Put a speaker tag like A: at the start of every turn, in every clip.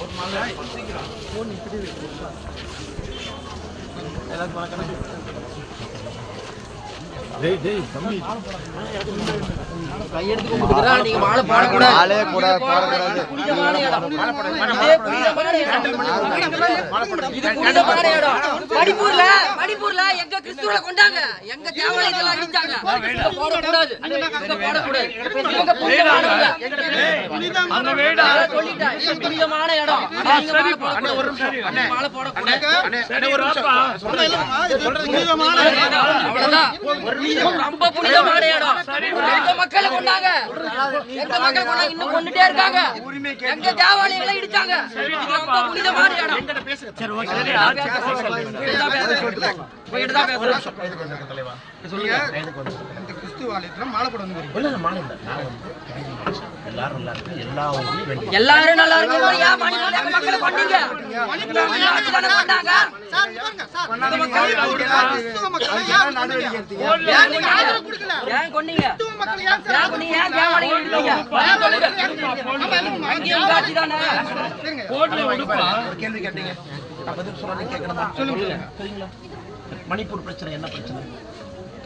A: Phone மாலை
B: கூட போடக்கூடாது.
A: மணிப்பூர்ல மணிப்பூர்ல எங்க கிறிஸ்துவ கொண்டாங்க? எங்க தேவாலயத்துல அடிச்சாங்க. போடக்கூடாது புனிதமான இடம். மாலை போடக்கூடாது. ரொம்ப புனிதமான இடம் எங்க மக்களை கொண்டாங்க? எங்க மக்களை கொண்டாங்க இன்னும் கொண்டுட்டே இருக்காங்க. எங்க தேவாலயங்களை இடிச்சாங்க. இது ரொம்ப புனிதமான இடம் போயிட்டு தான் பேசுறோம்
C: இந்த கிறிஸ்துவ ஆலயத்துல மாலை போட வந்து
D: இல்ல, இல்ல, மாலை இல்ல. நான் வந்து எல்லாரும் நல்லா இருக்கு. எல்லா ஊர்லயும்
A: எல்லாரும் நல்லா மக்களை பண்ணாங்க?
D: கேள்வி கேட்டீங்க. சரிங்களா? மணிப்பூர் பிரச்சனை என்ன பிரச்சனை?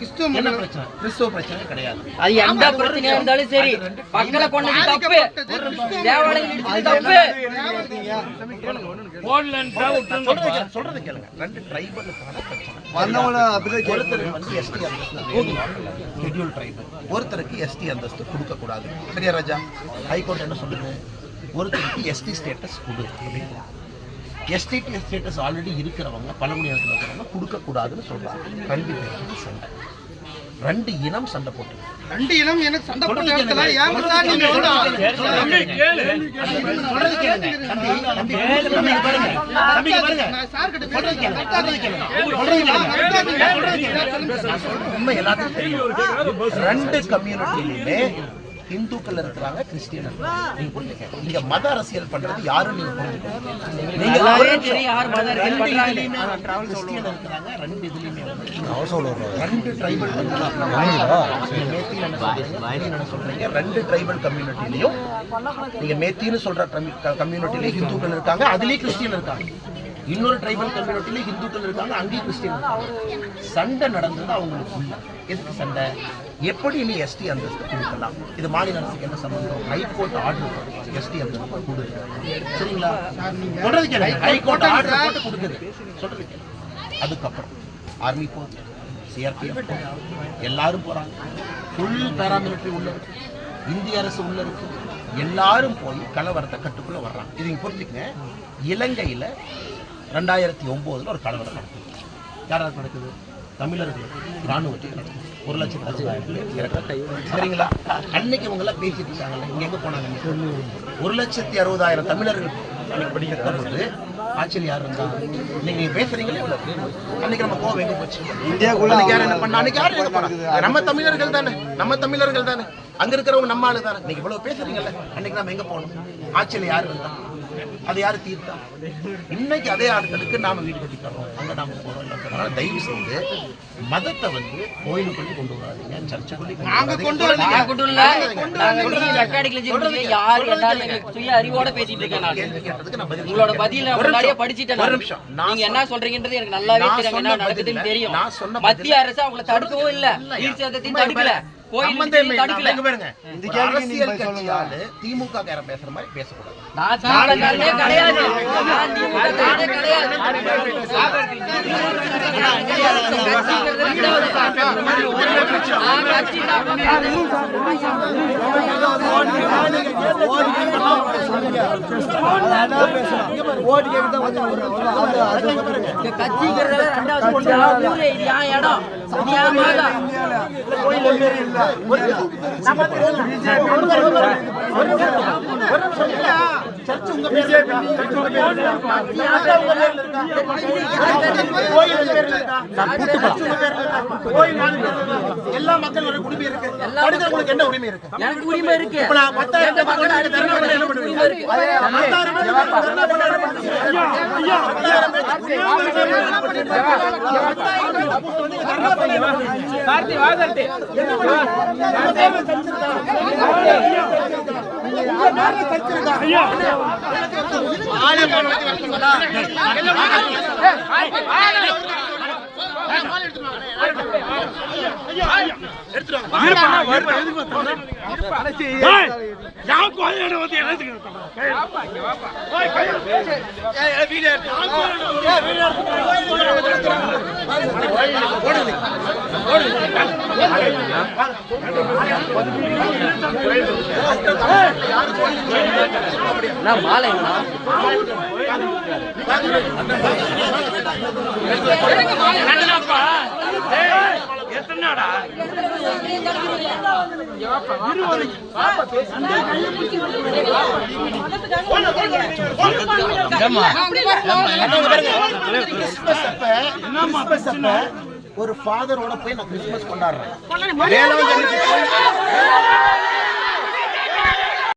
C: கிறிஸ்துவ
D: என்ன
C: மக்கள்
D: பிரச்சனை? கிறிஸ்துவ பிரச்சனை கிடையாது.
A: அது எந்த பிரச்சனையா இருந்தாலும் சரி. மக்களை கொண்டது தப்பு. தேவாலயம் தப்பு.
D: சொல்றது கேளு, சொல்றது கேளுங்க. ரெண்டு ட்ரைபலுக்கான பிரச்சனை.
B: வந்தவங்கள அப்படிதான்
D: ஒருத்தர் வந்து எஸ்டி அந்தஸ்து ஷெட்யூல் ட்ரைப் ஒருத்தருக்கு எஸ்டி அந்தஸ்து கொடுக்க கூடாது சரியா ராஜா? ஹைகோர்ட் என்ன சொல்லுது? ஒருத்தருக்கு எஸ்டி ஸ்டேட்டஸ் கொடு. எஸ்டி ஸ்டேட்டஸ் ஆல்ரெடி இருக்கிறவங்க பழங்குடியினத்தில் இருக்கிறவங்க கொடுக்க கூடாதுன்னு சொல்றாங்க. கல்வி சண்டை ரெண்டு இனம் சண்டை போட்டு
C: ரெண்டு இனம் எனக்கு சண்டை போட்ட.
D: ரெண்டு கம்யூனிட்டியிலுமே இந்துக்கள் இருக்கிறாங்க கிறிஸ்டியன். நீங்க புரிஞ்சுக்க. மத அரசியல் பண்றது யாரும் நீங்க புரிஞ்சுக்கணும் நீங்க ரெண்டு
A: பண்றாங்க.
D: இதுலயுமே கிறிஸ்டியன் இருக்கிறாங்க ரெண்டு இதுலயுமே வந்து ரெண்டு ட்ரைபல் என்ன சொல்றீங்க ரெண்டு ட்ரைபல் கம்யூனிட்டிலையும் நீங்க மேத்தின்னு சொல்ற கம்யூனிட்டிலையும் ஹிந்துக்கள் இருக்காங்க அதுலயும் கிறிஸ்டியன் இருக்காங்க. இன்னொரு ட்ரைபல் கம்யூனிட்டிலையும் ஹிந்துக்கள் இருக்காங்க அங்கேயும் கிறிஸ்டியன் சண்டை நடந்தது அவங்களுக்குள்ள எதுக்கு சண்டை எப்படி நீ எஸ்டி அந்தஸ்து கொடுக்கலாம்? இது மாநில அரசுக்கு என்ன சம்பந்தம்? ஹைகோர்ட் ஆர்டர் எஸ்டி அந்தஸ்து கொடு சரிங்களா? சொல்றது கேளுங்க. ஹைகோர்ட் ஆர்டர் போட்டு கொடுக்குது. சொல்றது கேளுங்க. அதுக்கப்புறம் ஆர்மி போகுது சிஆர்பிஎஃப் எல்லாரும் போறாங்க. ஃபுல் பேராமிலிட்டரி உள்ள இருக்கு. இந்திய அரசு உள்ள இருக்கு. எல்லாரும் போய் கலவரத்தை கட்டுக்குள்ள வர்றாங்க. இது நீங்க புரிஞ்சுக்கங்க. இலங்கையில ரெண்டாயிரத்தி ஒன்பதுல ஒரு கலவரம் நடக்குது. யாராவது நடக்குது? தமிழர்கள் நடக்குது ஒரு இறக்குறாங்க. சரிங்களா? அன்னைக்கு இவங்க எல்லாம் பேசிட்டு இருக்காங்கல்ல இங்க எங்க போனாங்க? ஒரு லட்சத்தி அறுபதாயிரம் தமிழர்கள் அன்னைக்கு படிக்கிற போது ஆட்சியில் யார் இருந்தா? இன்னைக்கு நீங்க பேசுறீங்களே. அன்னைக்கு நம்ம கோவம் எங்க போச்சு?
B: இந்தியாக்குள்ள
D: அன்னைக்கு யார் என்ன பண்ணா? அன்னைக்கு யார் எங்க நம்ம தமிழர்கள் தானே. நம்ம தமிழர்கள் தானே. அங்க இருக்கிறவங்க நம்ம ஆளு தானே. நீங்க இவ்வளவு பேசுறீங்கல்ல அன்னைக்கு நம்ம எங்க போகணும் ஆட்சியில் யார் இருந்தா? அது யாரு தீர்த்தா? இன்னைக்கு அதே ஆட்களுக்கு நாம வீடு கட்டி தரோம் அங்க நாம தரோம். அதனால தயவு செய்து மதத்தை வந்து கோயிலுக்குள்ளே கொண்டு வராதீங்க. சர்ச்சுக்குள்ளே
C: நாங்க கொண்டு
A: உங்களோட. பதில முன்னாடியே. படிச்சிட்டேன்
D: ஒரு. நிமிஷம்.
A: நீங்க என்ன சொல்றீங்கன்றது எனக்கு நல்லாவே தெரியும். என்ன நடக்குதுன்னு தெரியும். மத்திய அரசு அவங்களை தடுக்கவும் இல்ல. தடுக்கல.
D: திமுக காரன் பேசுற மாதிரி பேசக்கூடாது.
A: கிடையாது. நான் ரெண்டாவது. என் மாதம்
D: எல்லா மக்கள் ஒரு உரிமை இருக்கு. என்ன உரிமை இருக்கு?
A: எனக்கு உரிமை இருக்கு.
D: இப்ப நான் பத்தாயிரம்
A: மக்கள்
D: அடிச்சு தர்ணா பண்ண என்ன பண்ணுவீங்க? பத்தாயிரம்
E: கார்த்தி வாதர்த்தி
D: நான் மாலைங்களா
A: கிறிஸ்மஸ் அப்ப ஒரு ஃபாதரோட போய் நான் கிறிஸ்மஸ் கொண்டாடுறேன்.